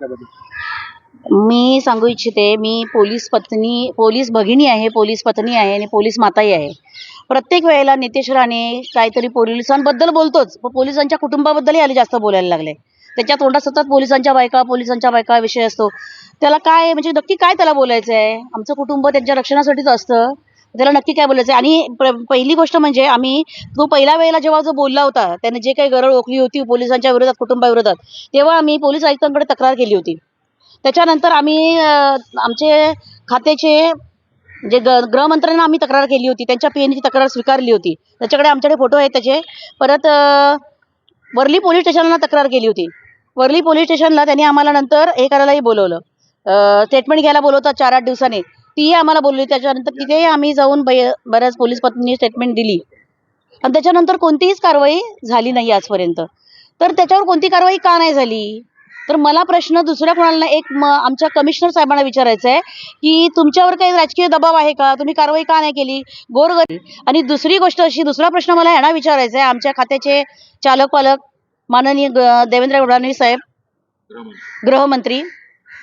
मी सांगू इच्छिते मी पोलीस पत्नी पोलीस भगिनी आहे पोलीस पत्नी आहे आणि पोलीस माताही आहे. प्रत्येक वेळेला नितेश राणे काहीतरी पोलिसांबद्दल बोलतोच पण पोलिसांच्या कुटुंबाबद्दलही आले जास्त बोलायला लागले. त्याच्या तोंडात सतत पोलिसांच्या बायका पोलिसांच्या बायका विषय असतो. त्याला काय म्हणजे नक्की काय त्याला बोलायचं आहे आमचं कुटुंब त्यांच्या रक्षणासाठीच असतं. त्याला नक्की काय बोलायचं आणि पहिली गोष्ट म्हणजे आम्ही तो पहिल्या वेळेला जेव्हा जो बोलला होता त्याने जे काही गरळ ओकली होती पोलिसांच्या विरोधात कुटुंबाविरोधात तेव्हा आम्ही पोलीस आयुक्तांकडे तक्रार केली होती. त्याच्यानंतर आम्ही आमचे खात्याचे जे ग गृहमंत्र्यांना आम्ही तक्रार केली होती त्यांच्या पीएनची तक्रार स्वीकारली होती. त्याच्याकडे आमच्याकडे फोटो आहेत त्याचे. परत वरली पोलीस स्टेशनला तक्रार केली होती. वरली पोलीस स्टेशनला त्यांनी आम्हाला नंतर हे करायलाही बोलवलं. स्टेटमेंट घ्यायला बोलवतात चार आठ दिवसांनी. तीही आम्हाला बोलवली त्याच्यानंतर तिथेही आम्ही जाऊन बै- बऱ्याच पोलीस पत्नी स्टेटमेंट दिली. आणि त्याच्यानंतर कोणतीहीच कारवाई झाली नाही आजपर्यंत. तर त्याच्यावर कोणती कारवाई का नाही झाली? तर मला प्रश्न दुसऱ्या कोणाला एक म आमच्या कमिशनर साहेबांना विचारायचं आहे की तुमच्यावर काही राजकीय दबाव आहे का? तुम्ही कारवाई का नाही केली? गोरगरीब आणि दुसरी गोष्ट अशी दुसरा प्रश्न मला ह्यांना विचारायचा आहे आमच्या खात्याचे चालक पालक माननीय देवेंद्र फडणवीस साहेब गृहमंत्री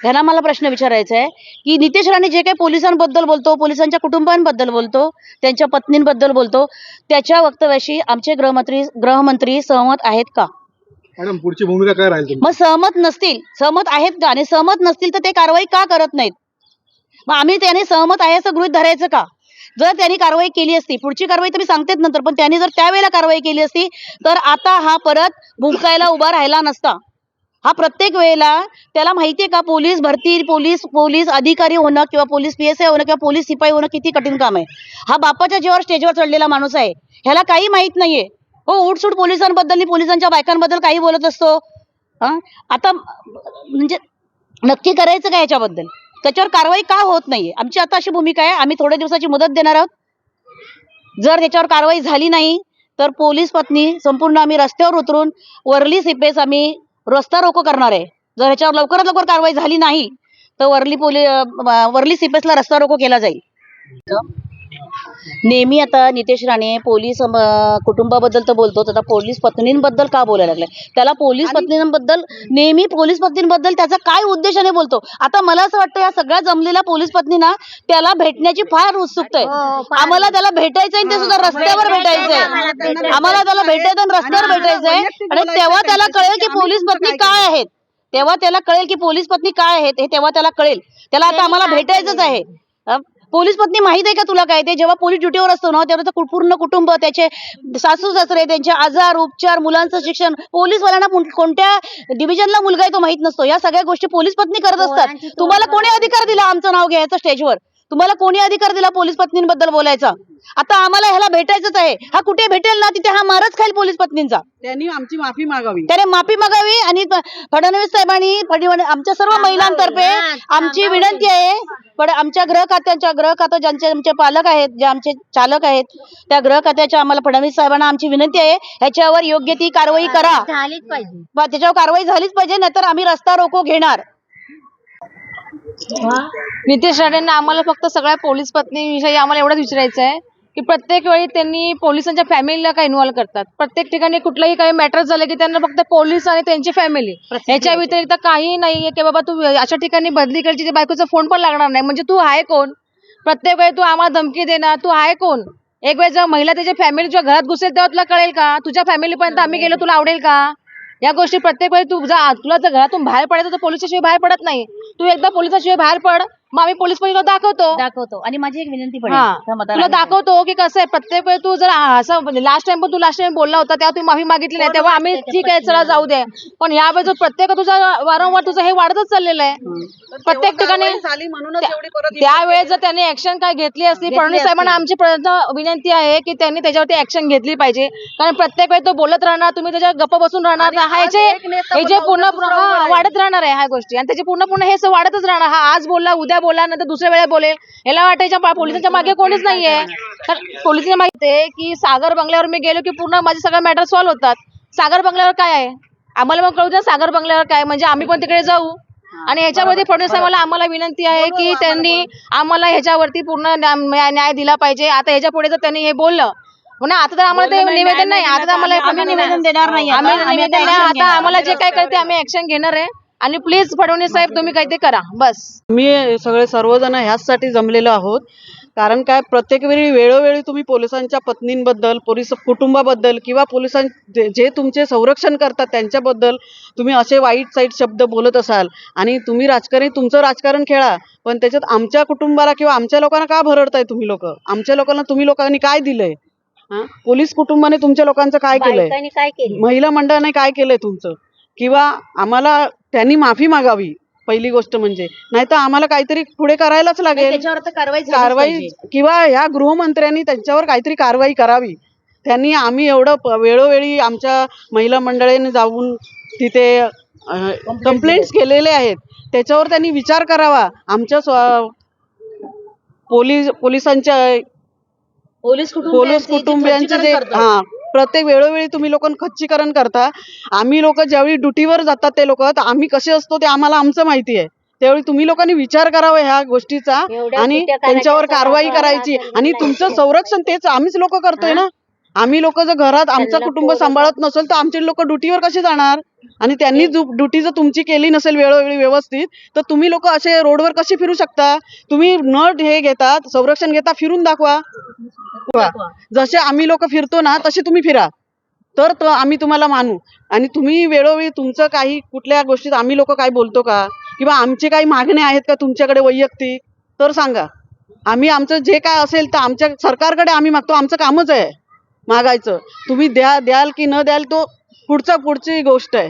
ह्यांना मला प्रश्न विचारायचा आहे की नितेश राणे जे काही पोलिसांबद्दल बोलतो पोलिसांच्या कुटुंबांबद्दल बोलतो त्यांच्या पत्नींबद्दल बोलतो त्याच्या वक्तव्याशी आमचे गृहमंत्री गृहमंत्री सहमत आहेत का? मॅडम पुढची भूमिका काय राहील मग सहमत नसतील सहमत आहेत का? आणि सहमत नसतील तर ते कारवाई का करत नाहीत? मग आम्ही त्याने सहमत आहे असं गृहित धरायचं का? जर त्यांनी कारवाई केली असती पुढची कारवाई तर मी सांगतेच नंतर पण त्यांनी जर त्यावेळेला कारवाई केली असती तर आता हा परत भुंकायला उभा राहिला नसता. हा प्रत्येक वेळेला त्याला माहितीये का पोलीस भरती पोलीस पोलीस अधिकारी होणं किंवा पोलीस पी एस आय होणं किंवा पोलीस शिपाई होणं किती कठीण काम आहे. हा बापाच्या जीवावर स्टेजवर चढलेला माणूस आहे. ह्याला काही माहीत नाहीये. हो उठसूट पोलिसांबद्दल पोलिसांच्या बायकांबद्दल काही बोलत असतो. आता म्हणजे नक्की करायचं काय याच्याबद्दल? त्याच्यावर कारवाई का होत नाहीये? आमची आता अशी भूमिका आहे. आम्ही थोड्या दिवसाची मदत देणार आहोत. जर त्याच्यावर कारवाई झाली नाही तर पोलीस पत्नी संपूर्ण आम्ही रस्त्यावर उतरून वरली सिपेस आम्ही रस्ता रोको करणार आहे. जर ह्याच्यावर लवकरात लवकर कारवाई झाली नाही तर वरली पोली अं, वर्ली सिपेसला रस्ता रोको केला जाईल. नेहमी आता नितेश राणे पोलीस कुटुंबाबद्दल तर बोलतोच. आता पोलीस पत्नींबद्दल का बोलायला लागलाय त्याला पोलीस पत्नींबद्दल नेहमी पोलीस पत्नींबद्दल त्याचा काय उद्देशाने बोलतो? आता मला असं वाटतं या सगळ्या जमलेल्या पोलीस पत्नींना त्याला भेटण्याची फार उत्सुकता आहे. आम्हाला त्याला भेटायचंय आणि ते सुद्धा रस्त्यावर भेटायचंय आम्हाला त्याला भेटायचं आणि रस्त्यावर भेटायचंय. आणि तेव्हा त्याला कळेल की पोलीस पत्नी काय आहेत? तेव्हा त्याला कळेल की पोलीस पत्नी काय आहेत हे तेव्हा त्याला कळेल त्याला आता आम्हाला भेटायचंच आहे. पोलीस पत्नी माहीत आहे का तुला काय? ते जेव्हा पोलीस ड्युटीवर असतो ना तेव्हा पूर्ण कुटुंब त्याचे सासू सासरे त्यांचे आजार उपचार मुलांचं शिक्षण पोलीसवाल्यांना कोण- कोणत्या डिव्हिजनला मुलगा आहे तो माहीत नसतो. या सगळ्या गोष्टी पोलीस पत्नी करत असतात. तुम्हाला कोणी अधिकार दिला आमचं नाव घ्यायचं स्टेजवर तुम्हाला कोणी अधिकार दिला पोलीस पत्नींबद्दल बोलायचा? आता आम्हाला ह्याला भेटायचंच आहे. हा कुठे भेटेल ना तिथे हा मारच खाईल पोलीस पत्नींचा. त्यांनी आमची माफी मागावी. त्याने माफी मागावी आणि फडणवीस साहेबांनी आमच्या सर्व महिलांतर्फे आमची विनंती आहे. पण आमच्या गृह खात्यांच्या गृह खातं ज्यांचे आमचे पालक आहेत जे आमचे चालक आहेत त्या गृह खात्याच्या आम्हाला फडणवीस साहेबांना आमची विनंती आहे. ह्याच्यावर योग्य ती कारवाई करा. झालीच पाहिजे. बा- त्याच्यावर कारवाई झालीच पाहिजे नाहीतर आम्ही रस्ता रोको घेणार. नितेश राणेंना आम्हाला फक्त सगळ्या पोलीस पत्नीविषयी आम्हाला एवढंच विचारायचं आहे की प्रत्येक वेळी त्यांनी पोलिसांच्या फॅमिलीला काय इन्व्हॉल्व करतात. प्रत्येक ठिकाणी कुठलंही काही मॅटर झालं की त्यांना फक्त पोलीस आणि त्यांची फॅमिली ह्याच्या व्यतिरिक्त काही नाहीये की बाबा तू अशा ठिकाणी बदली करायची बायकोचा फोन पण लागणार नाही. म्हणजे तू आहे कोण? प्रत्येक वेळी तू आम्हाला धमकी देणार. तू आहे कोण? एक वेळ जेव्हा महिला त्याच्या फॅमिली जेव्हा घरात घुसेल तेव्हा तुला कळेल का? तुझ्या फॅमिली पर्यंत आम्ही गेलो तुला आवडेल का? या गोष्टी प्रत्येक वेळी तू जा. तुला जर घरातून बाहेर पडायचं तर पोलिसाशिवाय बाहेर पडत नाही. तू एकदा पोलिसाशिवाय बाहेर पड. मग आम्ही पोलीस परीला दाखवतो. दाखवतो. आणि माझी एक विनंती पण आहे हा. त्या मतदारांना. तुला दाखवतो की कसं आहे प्रत्येक वेळी तू जर असं लास्ट टाइम पण तू लास्ट टाइम बोलला होता तेव्हा तू माफी मागितली नाही तेव्हा आम्ही ठीक आहे चला जाऊ दे. पण यावेळेस प्रत्येक तुझा वारंवार तुझं हे वाढतच चाललेलं आहे. प्रत्येक ठिकाणी झाली म्हणूनच एवढी परत त्यावेळेस जर त्यांनी ऍक्शन काय घेतली असती फडणवीस साहेबांना आमची प्रयत्न विनंती आहे की त्यांनी त्याच्यावरती ऍक्शन घेतली पाहिजे. कारण प्रत्येक वेळी तो बोलत राहणार तुम्ही त्याच्या गप्प बसून राहणार ना हा याचे हे जे पूर्ण हा, वाढत राहणार आहे ह्या गोष्टी. आणि त्याचे पूर्ण पूर्ण हे असं वाढतच राहणार. हा आज बोलला उद्या बोलला नंतर दुसऱ्या वेळेला बोलेल. याला वाटायच्या पोलिसांच्या मागे कोणीच नाहीये. तर पोलिसांच्या माहिती आहे की सागर बंगल्यावर मी गेलो की पूर्ण माझे सगळे मॅटर सॉल्व्ह होतात. सागर बंगल्यावर काय आहे? आम्हाला मग कळू द्या सागर बंगल्यावर काय म्हणजे आम्ही पण तिकडे जाऊ. आणि ह्याच्यामध्ये फडणवीस साहेबांना आम्हाला विनंती आहे की त्यांनी आम्हाला ह्याच्यावरती पूर्ण न्या- न्याय दिला पाहिजे. आता ह्याच्या पुढे जर त्यांनी हे बोललं हो ना आता तर आम्हाला ते निवेदन नाही आता आम्हाला आम्ही निवेदन देणार नाही. आता. आम्हाला जे काय करते आम्ही ऍक्शन घेणार आहे. आणि प्लीज फडणवीस साहेब तुम्ही काही ते करा. बस. मी सगळे सर्वजण ह्याचसाठी जमलेलो आहोत. कारण काय प्रत्येक वेळी वेळोवेळी तुम्ही पोलिसांच्या पत्नींबद्दल पोलीस कुटुंबाबद्दल किंवा पोलिसां जे तुमचे संरक्षण करतात त्यांच्याबद्दल तुम्ही असे वाईट साईट शब्द बोलत असाल. आणि तुम्ही राजकारणी तुमचं राजकारण खेळा. पण त्याच्यात आमच्या कुटुंबाला किंवा आमच्या लोकांना का भरडताय तुम्ही लोक? आमच्या लोकांना तुम्ही लोकांनी काय दिलंय? पोलीस कुटुंबाने तुमच्या लोकांचं काय केलंय? बायकांनी काय केलं महिला मंडळाने काय केलंय तुमचं? किंवा आम्हाला त्यांनी माफी मागावी पहिली गोष्ट म्हणजे. नाही तर आम्हाला काहीतरी पुढे करायलाच लागेल. त्याच्यावर तर कारवाई झालीच कारवाई पाहिजे. किंवा ह्या गृहमंत्र्यांनी त्यांच्यावर काहीतरी कारवाई करावी. त्यांनी आम्ही एवढं प- वेळोवेळी आमच्या महिला मंडळीने जाऊन तिथे कंप्लेंट्स केलेले आहेत. त्याच्यावर त्यांनी विचार करावा. आमच्या स्व- पोलीस पोलिसांच्या पोलीस पोलीस कुटुंबियांचे जे कुटुंबियांचे जे खच्चीकरण करतात. हा प्रत्येक वेळोवेळी तुम्ही लोक खच्चीकरण करता. आम्ही लोक ज्यावेळी ड्युटीवर जातात ते लोक तर आम्ही कसे असतो ते आम्हाला आमचं माहिती आहे. त्यावेळी तुम्ही लोकांनी विचार करावा ह्या गोष्टीचा आणि त्यांच्यावर कारवाई करायची आणि. तुमचं संरक्षण तेच आम्हीच लोक करतोय ना. आम्ही लोक जर घरात आमचं कुटुंब सांभाळत नसेल तर आमचे लोक ड्युटीवर कसे जाणार? आणि त्यांनी ड्युटी जर तुमची केली नसेल वेळोवेळी व्यवस्थित तर तुम्ही लोक असे रोडवर कसे फिरू शकता? तुम्ही न हे घेता संरक्षण घेता फिरून दाखवा. जसे आम्ही लोक फिरतो ना तसे तुम्ही फिरा. तर तो आम्ही तुम्हाला मानू. आणि तुम्ही वेळोवेळी तुमचं काही कुठल्या गोष्टीत आम्ही लोक काय बोलतो का? किंवा आमचे काही मागणे आहेत का तुमच्याकडे वैयक्तिक? तर सांगा. आम्ही आमचं जे काय असेल तर आमच्या सरकारकडे आम्ही मागतो. आमचं कामच आहे मागायचं. तुम्ही द्या द्याल की न द्याल तो पुढचा पुढची गोष्ट आहे.